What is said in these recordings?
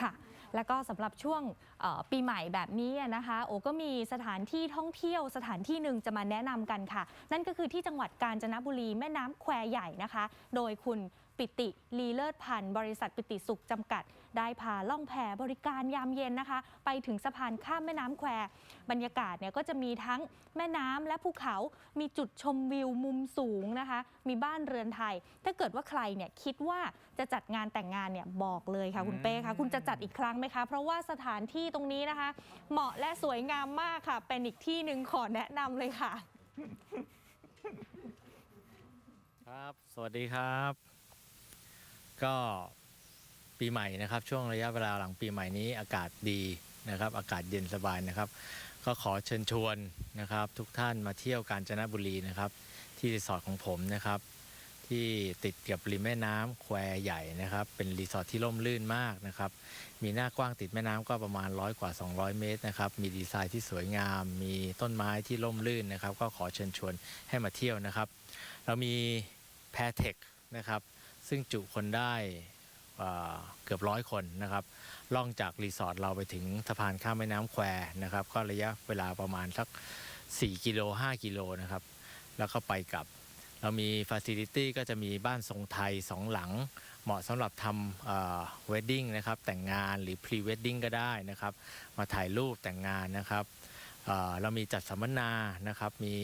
ค่ะ แล้วก็สำหรับช่วงเอ่อปีใหม่แบบนี้นะคะ โอก็มีสถานที่ท่องเที่ยวสถานที่หนึ่งจะมาแนะนำกันค่ะ นั่นก็คือที่จังหวัดกาญจนบุรีแม่น้ำแควใหญ่นะคะ โดยคุณ ปิติลีเลิศพันธ์บริษัทปิติสุขจำกัด ได้พาล่องแพบริการยามเย็นนะคะ ไปถึงสะพานข้ามแม่น้ำแควบรรยากาศเนี่ยก็จะมีทั้งแม่น้ำและภูเขา มีจุดชมวิวมุมสูงนะคะ มีบ้านเรือนไทย ถ้าเกิดว่าใครเนี่ยคิดว่าจะจัดงานแต่งงานเนี่ยบอกเลยค่ะคุณเป้คะคุณจะจัดอีกครั้งไหมคะ เพราะว่าสถานที่ตรงนี้นะคะ เหมาะและสวยงามมากค่ะ เป็นอีกที่หนึ่งขอแนะนำเลยค่ะ ครับ สวัสดีครับ ก็ปีใหม่นะครับ ช่วงระยะเวลาหลังปีใหม่นี้อากาศดีนะครับ อากาศเย็นสบายนะครับ ก็ขอเชิญชวนนะครับ ทุกท่านมาเที่ยวกาญจนบุรีนะครับ ที่รีสอร์ทของผมนะครับ ที่ติดกับริมแม่น้ำแควใหญ่นะครับ เป็นรีสอร์ทที่ร่มรื่นมากนะครับ มีหน้ากว้างติดแม่น้ำก็ประมาณร้อยกว่า 200 เมตรนะครับ มีดีไซน์ที่สวยงาม มีต้นไม้ที่ร่มรื่นนะครับ ก็ขอเชิญชวนให้มาเที่ยวนะครับ เรามีแพเทคนะครับ ซึ่งจุคนได้เกือบร้อยคนนะครับล่องจากรีสอร์ทเราไปถึงสะพานข้ามแม่น้ำแควนะครับก็ระยะเวลาประมาณสัก 4 กิโล 5 กิโลนะครับแล้วก็ไปกลับ เรามีฟ a ซิลิตี้ก็จะมีบ้านทรงไทยสองหลัง เหมาะสำหรับทำเวดดิ้งนะครับแต่งงานหรือพรีเวดดิ้งก็ได้นะครับ มาถ่ายรูปแต่งงานนะครับ เรามีจัดสัมมนานะครับ มี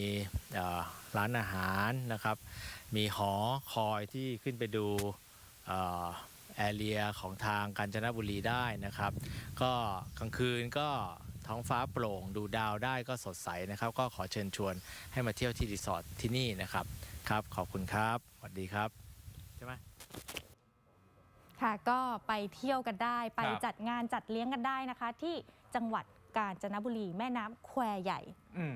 ร้านอาหารนะครับ มีหอคอยที่ขึ้นไปดูแอเรียของทางกาญจนบุรีได้นะครับ ก็กลางคืนก็ท้องฟ้าโปร่งดูดาวได้ก็สดใสนะครับ ก็ขอเชิญชวนให้มาเที่ยวที่รีสอร์ทที่นี่นะครับครับขอบคุณครับสวัสดีครับใช่ไหมค่ะก็ไปเที่ยวกันได้ไปจัดงานจัดเลี้ยงกันได้นะคะ ที่จังหวัด กาญจนบุรีแม่น้ำแควใหญ่อื